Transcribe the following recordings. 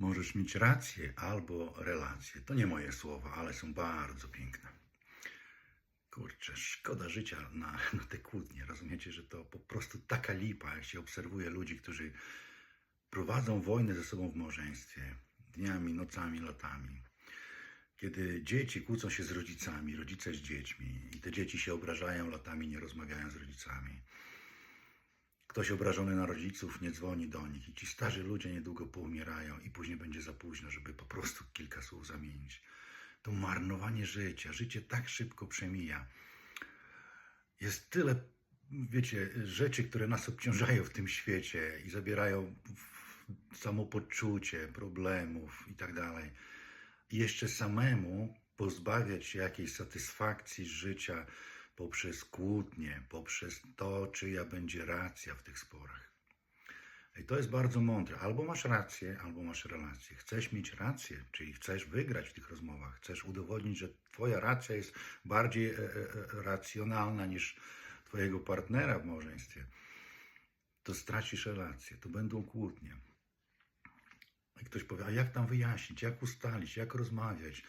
Możesz mieć rację albo relację. To nie moje słowa, ale są bardzo piękne. Kurczę, szkoda życia na, na te kłótnie. Rozumiecie, że to po prostu taka lipa, jak się obserwuje ludzi, którzy prowadzą wojnę ze sobą w małżeństwie dniami, nocami, latami. Kiedy dzieci kłócą się z rodzicami, rodzice z dziećmi i te dzieci się obrażają, latami nie rozmawiają z rodzicami. Ktoś obrażony na rodziców nie dzwoni do nich i ci starzy ludzie niedługo poumierają i później będzie za późno, żeby po prostu kilka słów zamienić. To marnowanie życia. Życie tak szybko przemija. Jest tyle, wiecie, rzeczy, które nas obciążają w tym świecie i zabierają samopoczucie, problemów i tak dalej. I jeszcze samemu pozbawiać się jakiejś satysfakcji życia poprzez kłótnie, poprzez to, czyja będzie racja w tych sporach. I to jest bardzo mądre. Albo masz rację, albo masz relację. Chcesz mieć rację, czyli chcesz wygrać w tych rozmowach, chcesz udowodnić, że Twoja racja jest bardziej e, e, e, racjonalna niż Twojego partnera w małżeństwie, to stracisz relację, to będą kłótnie. I ktoś powie, a jak tam wyjaśnić, jak ustalić, jak rozmawiać,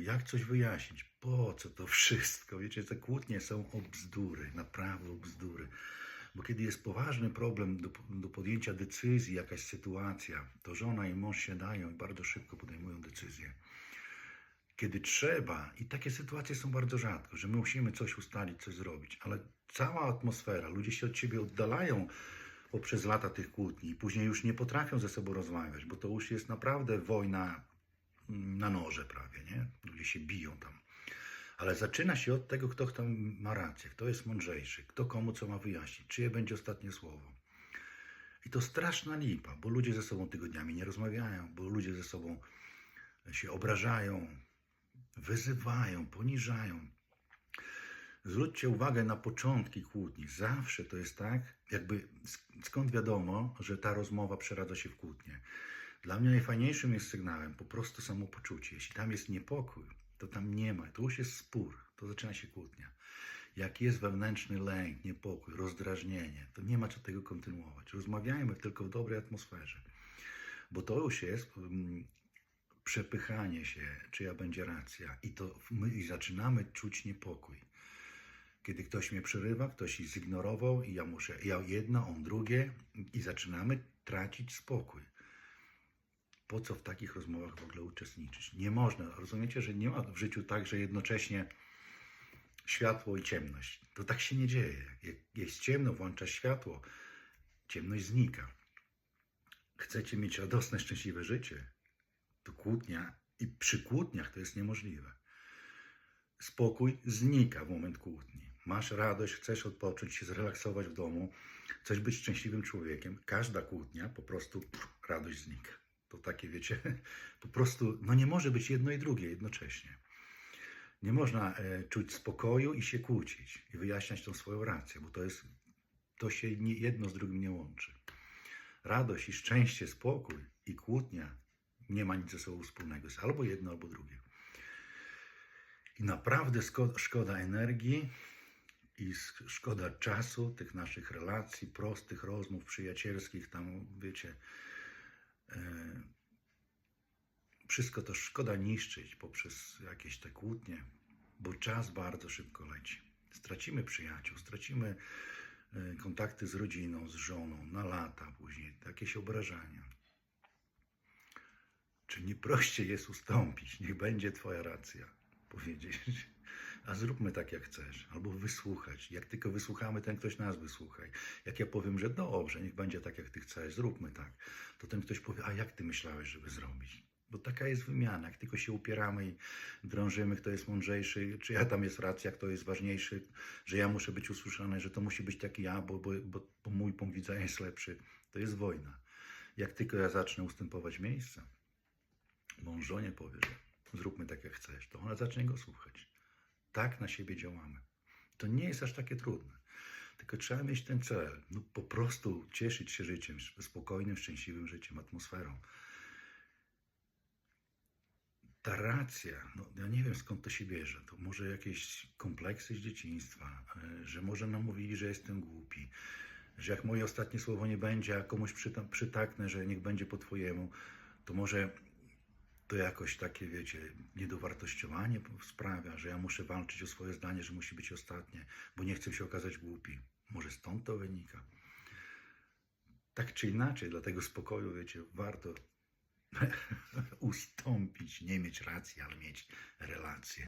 jak coś wyjaśnić, po co to wszystko? Wiecie, te kłótnie są o bzdury, naprawdę o bzdury. Bo kiedy jest poważny problem do, do podjęcia decyzji, jakaś sytuacja, to żona i mąż się dają i bardzo szybko podejmują decyzję. Kiedy trzeba, i takie sytuacje są bardzo rzadko, że my musimy coś ustalić, coś zrobić, ale cała atmosfera, ludzie się od siebie oddalają poprzez lata tych kłótni później już nie potrafią ze sobą rozmawiać, bo to już jest naprawdę wojna na noże prawie, nie? Ludzie się biją tam. Ale zaczyna się od tego, kto tam ma rację, kto jest mądrzejszy, kto komu co ma wyjaśnić, czyje będzie ostatnie słowo. I to straszna lipa, bo ludzie ze sobą tygodniami nie rozmawiają, bo ludzie ze sobą się obrażają, wyzywają, poniżają. Zwróćcie uwagę na początki kłótni. Zawsze to jest tak, jakby sk- skąd wiadomo, że ta rozmowa przeradza się w kłótnię. Dla mnie najfajniejszym jest sygnałem po prostu samopoczucie. Jeśli tam jest niepokój, to tam nie ma. To już jest spór, to zaczyna się kłótnia. Jak jest wewnętrzny lęk, niepokój, rozdrażnienie, to nie ma co tego kontynuować. Rozmawiajmy tylko w dobrej atmosferze, bo to już jest mm, przepychanie się, czyja będzie racja, i to my i zaczynamy czuć niepokój. Kiedy ktoś mnie przerywa, ktoś ich zignorował, i ja muszę, ja jedno, on drugie, i zaczynamy tracić spokój po co w takich rozmowach w ogóle uczestniczyć? Nie można. Rozumiecie, że nie ma w życiu tak, że jednocześnie światło i ciemność. To tak się nie dzieje. Jak jest ciemno, włącza światło, ciemność znika. Chcecie mieć radosne, szczęśliwe życie, to kłótnia i przy kłótniach to jest niemożliwe. Spokój znika w moment kłótni. Masz radość, chcesz odpocząć, się zrelaksować w domu, chcesz być szczęśliwym człowiekiem. Każda kłótnia po prostu pff, radość znika. To takie, wiecie, po prostu, no nie może być jedno i drugie jednocześnie. Nie można e, czuć spokoju i się kłócić i wyjaśniać tą swoją rację, bo to jest, to się nie, jedno z drugim nie łączy. Radość i szczęście, spokój i kłótnia nie ma nic ze sobą wspólnego. Jest albo jedno, albo drugie. I naprawdę szkoda energii i szkoda czasu tych naszych relacji, prostych rozmów przyjacielskich, tam wiecie, Wszystko to szkoda niszczyć poprzez jakieś te kłótnie, bo czas bardzo szybko leci. Stracimy przyjaciół, stracimy e, kontakty z rodziną, z żoną na lata później, jakieś obrażania. Czy nie prościej jest ustąpić? Niech będzie Twoja racja. Powiedzieć, a zróbmy tak, jak chcesz, albo wysłuchać. Jak tylko wysłuchamy, ten ktoś nas wysłuchaj. Jak ja powiem, że dobrze, niech będzie tak, jak Ty chcesz, zróbmy tak, to ten ktoś powie, a jak Ty myślałeś, żeby zrobić? Bo taka jest wymiana. Jak tylko się upieramy i drążymy, kto jest mądrzejszy, czy ja tam jest racja, kto jest ważniejszy, że ja muszę być usłyszany, że to musi być taki ja, bo, bo, bo, bo mój punkt widzenia jest lepszy, to jest wojna. Jak tylko ja zacznę ustępować miejsca, mąż żonie powie, że zróbmy tak, jak chcesz, to ona zacznie go słuchać. Tak na siebie działamy. To nie jest aż takie trudne. Tylko trzeba mieć ten cel. No, po prostu cieszyć się życiem, spokojnym, szczęśliwym życiem, atmosferą. Ta racja, no, ja nie wiem skąd to się bierze. To może jakieś kompleksy z dzieciństwa, e, że może nam mówili, że jestem głupi, że jak moje ostatnie słowo nie będzie, a komuś przyta- przytaknę, że niech będzie po twojemu, to może to jakoś takie, wiecie, niedowartościowanie sprawia, że ja muszę walczyć o swoje zdanie, że musi być ostatnie, bo nie chcę się okazać głupi. Może stąd to wynika. Tak czy inaczej, dla tego spokoju, wiecie, warto ustąpić, nie mieć racji, ale mieć relacje.